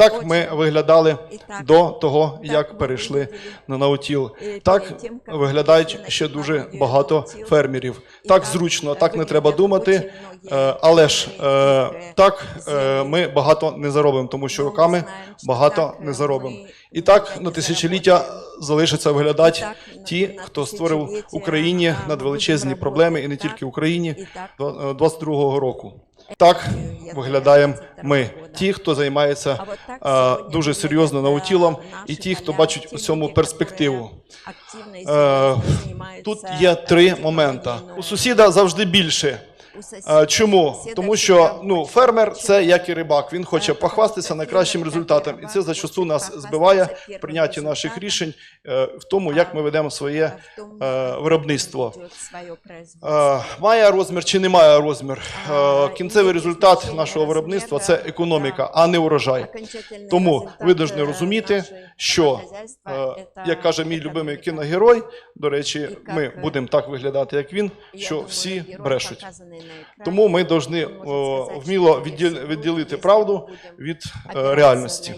Так ми виглядали до того, як перейшли на наутіл. е, Так виглядають ще дуже багато фермерів. Так зручно, е, так не треба думати. многі Е, Але ж е, так е, ми багато не заробимо, тому що Ну, роками багато не е, заробимо. І так на тисячоліття залишиться виглядати ті, хто створив Україні надвеличезні проблеми, і не тільки Україні і так. е, 22-го року. Так виглядаємо ми. Ті, хто займається А дуже серйозно наутілом, і ті, хто бачить у цьому перспективу. Е, Тут є три моменти. У сусіда завжди більше. У Чому? Тому що ну, фермер це як і рибак. Він Е, хоче похвастатися найкращим результатом, і це зачасту нас збиває в прийнятті наших рішень е, в тому, як ми ведемо своє е, виробництво. Е, Має розмір чи не має розмір. Е, Кінцевий результат нашого виробництва це економіка, а не урожай. Тому ви повинні е, розуміти, що, Е, Як каже мій любимий кіногерой, до речі, ми е, будемо так виглядати, як він, що всі брешуть. Тому ми повинні вміло відділ- відділити правду від е, реальності.